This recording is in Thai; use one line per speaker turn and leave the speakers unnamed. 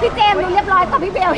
พี่เจมดูเรียบร้อยกว่าพี่เบล